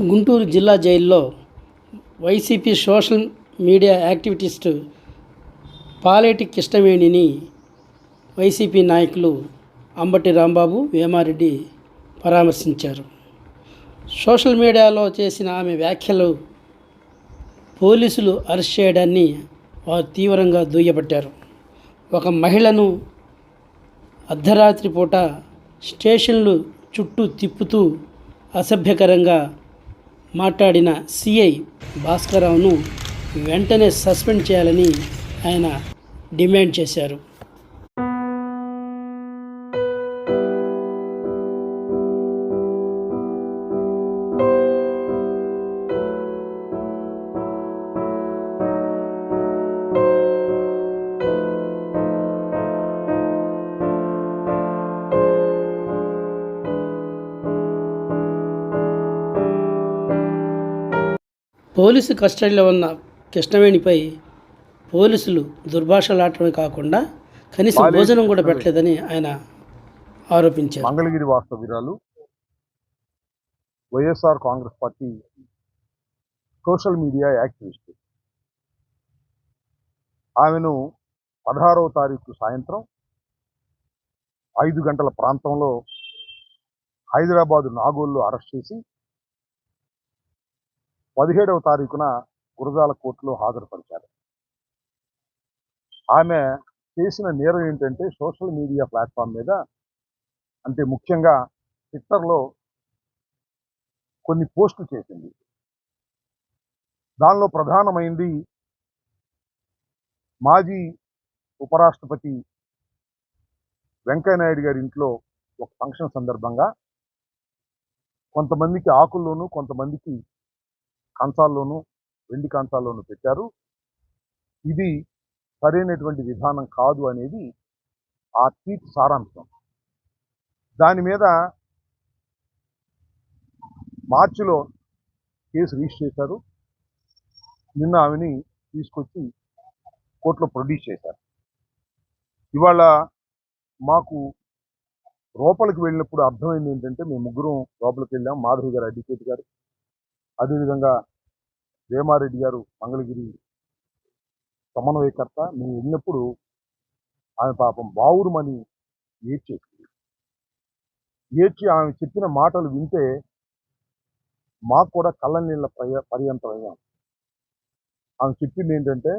గుంటూరు జిల్లా జైల్లో YCP social media activist Paleti కృష్ణవేణిని YCP నాయకులు అంబటి రాంబాబు వేమారెడ్డి పరామర్శించారు. సోషల్ మీడియాలో చేసిన ఆమె వ్యాఖ్యలు పోలీసులు అరెస్ట్ చేయడాన్ని వారు తీవ్రంగా దుయ్యబట్టారు. ఒక మహిళను అర్ధరాత్రి పూట స్టేషన్లు చుట్టూ తిప్పుతూ అసభ్యకరంగా మాట్లాడిన సిఐ భాస్కరరావును వెంటనే సస్పెండ్ చేయాలని ఆయన డిమాండ్ చేశారు. పోలీసు కస్టడీలో ఉన్న కృష్ణవేణిపై పోలీసులు దుర్భాషలాడటమే కాకుండా కనీసం భోజనం కూడా పెట్టలేదని ఆయన ఆరోపించారు. Mangalagiri వాస్తవ్యురాలు YSR Congress party social media activist. ఆమెను పదహారవ తారీఖు సాయంత్రం ఐదు గంటల ప్రాంతంలో హైదరాబాదు నాగోల్లో అరెస్ట్ చేసి పదిహేడవ తారీఖున గురజాల కోర్టులో హాజరుపరిచారు. ఆమె చేసిన నేరం ఏంటంటే సోషల్ మీడియా ప్లాట్ఫామ్ మీద అంటే ముఖ్యంగా ట్విట్టర్లో కొన్ని పోస్టులు చేసింది. దానిలో ప్రధానమైంది మాజీ ఉపరాష్ట్రపతి వెంకయ్యనాయుడు గారి ఇంట్లో ఒక ఫంక్షన్ సందర్భంగా కొంతమందికి ఆకుల్లోనూ కొంతమందికి కంచాల్లోనూ వెండి కంచాల్లోనూ పెట్టారు. ఇది సరైనటువంటి విధానం కాదు అనేది ఆ ట్వీట్ సారాంశం. దాని మీద మార్చిలో కేసు రిజిస్టర్ చేశారు. నిన్న ఆమెని తీసుకొచ్చి కోర్టులో ప్రొడ్యూస్ చేశారు. ఇవాళ మాకు లోపలికి వెళ్ళినప్పుడు అర్థమైంది ఏంటంటే మేము ముగ్గురం లోపలికి వెళ్ళాం. మాధవి గారు అడ్వకేట్ గారు. అదేవిధంగా వేమారెడ్డి గారు మంగళగిరి సమన్వయకర్త మేము వెళ్ళినప్పుడు ఆమె పాపం బావురుమని ఏడ్చేసింది ఏడ్చి ఆమె చెప్పిన మాటలు వింటే మాకు కూడా కళ్ళ నీళ్ళ పర్య పర్యంతం అయ్యాం ఆమె చెప్పింది ఏంటంటే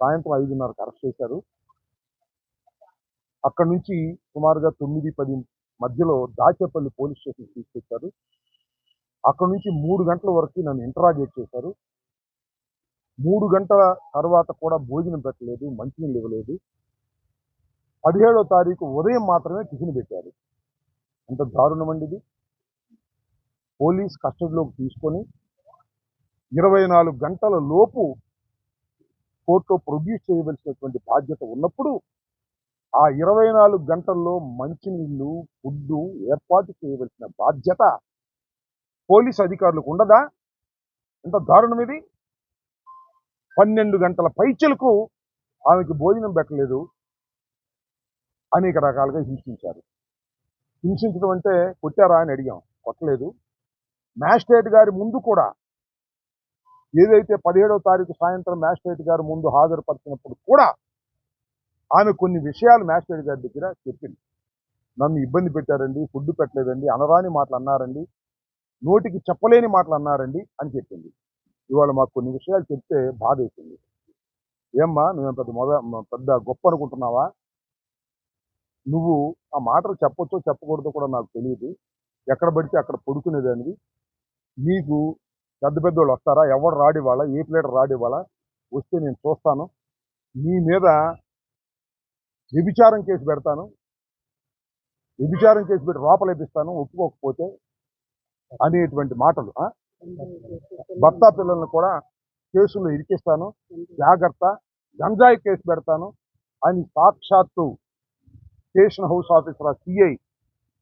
సాయంత్రం ఐదున్నరకు అరెస్ట్ చేశారు. అక్కడి నుంచి సుమారుగా తొమ్మిది పది మధ్యలో దాచేపల్లి పోలీస్ స్టేషన్ తీసుకొచ్చారు. అక్కడి నుంచి మూడు గంటల వరకు నన్ను ఇంటరాగేట్ చేశారు. మూడు గంటల తర్వాత కూడా భోజనం పెట్టలేదు మంచినీళ్ళు ఇవ్వలేదు. పదిహేడో తారీఖు ఉదయం మాత్రమే టిఫిన్ పెట్టారు. ఎంత దారుణం అండి ఇది పోలీస్ కస్టడీలోకి తీసుకొని ఇరవై నాలుగు గంటల లోపు కోర్టులో ప్రొడ్యూస్ చేయవలసినటువంటి బాధ్యత ఉన్నప్పుడు ఆ ఇరవై నాలుగు గంటల్లో మంచినీళ్ళు ఫుడ్డు ఏర్పాటు చేయవలసిన బాధ్యత పోలీస్ అధికారులకు ఉండదా? ఎంత దారుణం ఇది? పన్నెండు గంటల పైచలకు ఆమెకి భోజనం పెట్టలేదు. అనేక రకాలుగా హింసించారు. హింసించడం అంటే కొట్టారా అని అడిగాం. కొట్టలేదు. మ్యాజిస్ట్రేట్ గారి ముందు కూడా ఏదైతే పదిహేడవ తారీఖు సాయంత్రం మ్యాజిస్ట్రేట్ గారి ముందు హాజరుపరిచినప్పుడు కూడా ఆమె కొన్ని విషయాలు మ్యాజిస్ట్రేట్ గారి దగ్గర చెప్పింది నన్ను ఇబ్బంది పెట్టారండి ఫుడ్ పెట్టలేదండి అనరాని మాటలు అన్నారండి. నోటికి చెప్పలేని మాటలు అన్నారండి అని చెప్పింది. ఇవాళ మాకు కొన్ని విషయాలు చెప్తే బాధ అవుతుంది ఏమ్మా నువ్వు పెద్ద మొద పెద్ద గొప్ప అనుకుంటున్నావా? నువ్వు ఆ మాటలు చెప్పొచ్చో చెప్పకూడదో కూడా నాకు తెలియదు ఎక్కడ పడితే అక్కడ పడుకునేదానివి. నీకు పెద్ద పెద్ద వాళ్ళు వస్తారా? ఎవరు రాడివాళ్ళ? ఏ ప్లేటర్ రాడివాళ్ళ? వస్తే నేను చూస్తాను. నీ మీద వ్యభిచారం కేసు పెడతాను. వ్యభిచారం కేసు పెట్టి లోపలేపిస్తాను ఒప్పుకోకపోతే అనేటువంటి మాటలు? భర్త పిల్లల్ని కూడా కేసుల్లో ఇరికిస్తాను జాగ్రత్త గంజాయి కేసు పెడతాను అని సాక్షాత్తు station house officer CI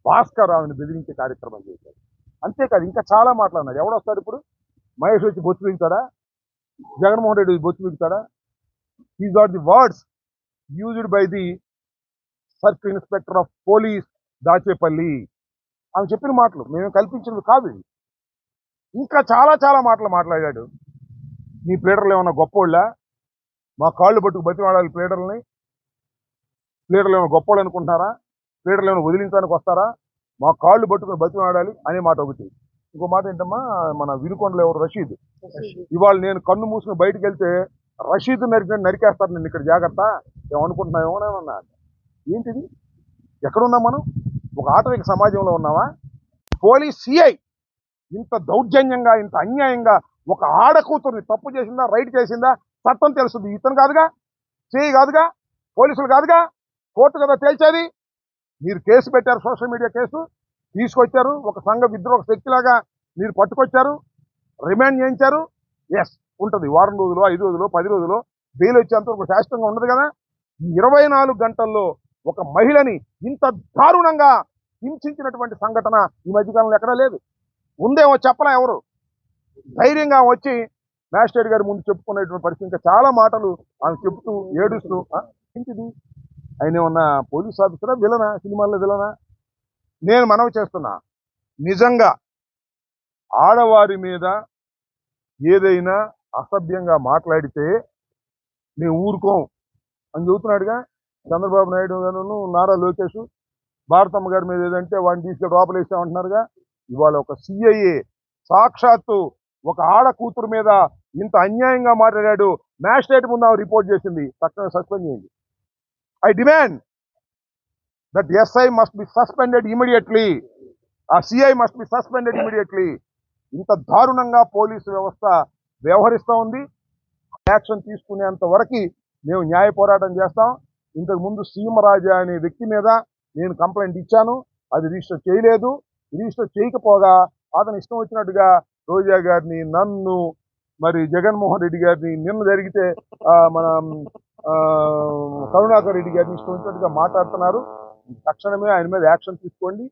Bhaskar రావుని బెదిరించే కార్యక్రమం చేశారు అంతేకాదు ఇంకా చాలా మాట్లాడినాడు ఎవడొస్తాడు ఇప్పుడు? మహేష్ వచ్చి బొత్తు బిగుతాడా జగన్మోహన్ రెడ్డి వచ్చి బొత్తు బిగుతాడా these are the words used by the circle inspector of police Dachepalli. ఆమె చెప్పిన మాటలు మేము కల్పించినవి కాదు. ఇంకా చాలా చాలా మాటలు మాట్లాడాడు. నీ ప్లేడర్లు ఏమన్నా గొప్పోళ్ళా? మా కాళ్ళు పట్టుకు బతిమాడాలి ప్లేడర్లని. ప్లేడర్లు ఏమైనా గొప్పోళ్ళు అనుకుంటున్నారా? ప్లేడర్లు ఏమైనా వదిలించడానికి వస్తారా? మా కాళ్ళు పట్టుకుని బతిమాడాలి అనే మాట ఒకటి. ఇంకో మాట ఏంటమ్మా? మన వినుకొండలో ఎవరు? రషీద్. ఇవాళ నేను కన్ను మూసుకుని బయటికి వెళ్తే రషీద్ నరికి నరికేస్తారు నేను ఇక్కడ జాగ్రత్త. ఏమనుకుంటున్నావు ఏమోనేమన్నా ఏంటిది? ఎక్కడున్నాం మనం? ఒక ఆటవిక సమాజంలో ఉన్నావా? పోలీస్ సిఐ ఇంత దౌర్జన్యంగా ఇంత అన్యాయంగా ఒక ఆడకూతుర్ని తప్పు చేసిందా రైట్ చేసిందా? చట్టం తెలుస్తుంది ఇతను కాదుగా? సిఐ కాదుగా? పోలీసులు కాదుగా? కోర్టు కదా తేల్చేది? మీరు కేసు పెట్టారు సోషల్ మీడియా కేసు. తీసుకొచ్చారు ఒక సంఘ విద్రోహ శక్తిలాగా మీరు పట్టుకొచ్చారు. రిమాండ్ చేయించారు. ఎస్ ఉంటుంది. వారం రోజులు ఐదు రోజులు పది రోజులు బెయిల్ వచ్చేంత వరకు శాశ్వతంగా ఉండదు కదా? ఈ ఇరవై నాలుగు గంటల్లో ఒక మహిళని ఇంత దారుణంగా హింసించినటువంటి సంఘటన ఈ మధ్యకాలంలో ఎక్కడా లేదు. ఉందేమో చెప్పలే ఎవరు? ధైర్యంగా వచ్చి మ్యాజిస్ట్రేట్ గారి ముందు చెప్పుకునేటువంటి పరిస్థితి ఇంకా చాలా మాటలు ఆమె చెబుతూ ఏడుస్తూ ఏంటిది? ఆయన ఉన్న పోలీస్ ఆఫీసరా విలనా? సినిమాల్లో విలనా? నేను మనవి చేస్తున్నా. నిజంగా ఆడవారి మీద ఏదైనా అసభ్యంగా మాట్లాడితే మేము ఊరుకోం అని చెబుతున్నాడుగా. చంద్రబాబు నాయుడు గారు నారా లోకేష్ భారతమ్మ గారి మీద ఏదంటే వాడిని తీసుకెళ్ళి లోపలేసామంటున్నారుగా ఇవాళ ఒక సిఐఏ సాక్షాత్తు ఒక ఆడ కూతురు మీద ఇంత అన్యాయంగా మాట్లాడాడు. మ్యాజిస్ట్రేట్ ముందు ఆమె రిపోర్ట్ చేసింది. తక్షణమే సస్పెండ్ చేయండి. I demand that SI must be suspended immediately. ఆ CI must be suspended immediately. ఇంత దారుణంగా పోలీసు వ్యవస్థ వ్యవహరిస్తూ ఉంది. యాక్షన్ తీసుకునేంత వరకు మేము న్యాయ పోరాటం చేస్తాం. ఇంతకు ముందు సీమరాజా అనే వ్యక్తి మీద నేను కంప్లైంట్ ఇచ్చాను. అది రిజిస్టర్ చేయలేదు. రిజిస్టర్ చేయకపోగా అతను ఇష్టం వచ్చినట్టుగా రోజా గారిని నన్ను మరి జగన్మోహన్ రెడ్డి గారిని నిన్న జరిగితే మన కరుణాకర్ రెడ్డి గారిని ఇష్టం వచ్చినట్టుగా మాట్లాడుతున్నారు. తక్షణమే ఆయన మీద యాక్షన్ తీసుకోండి.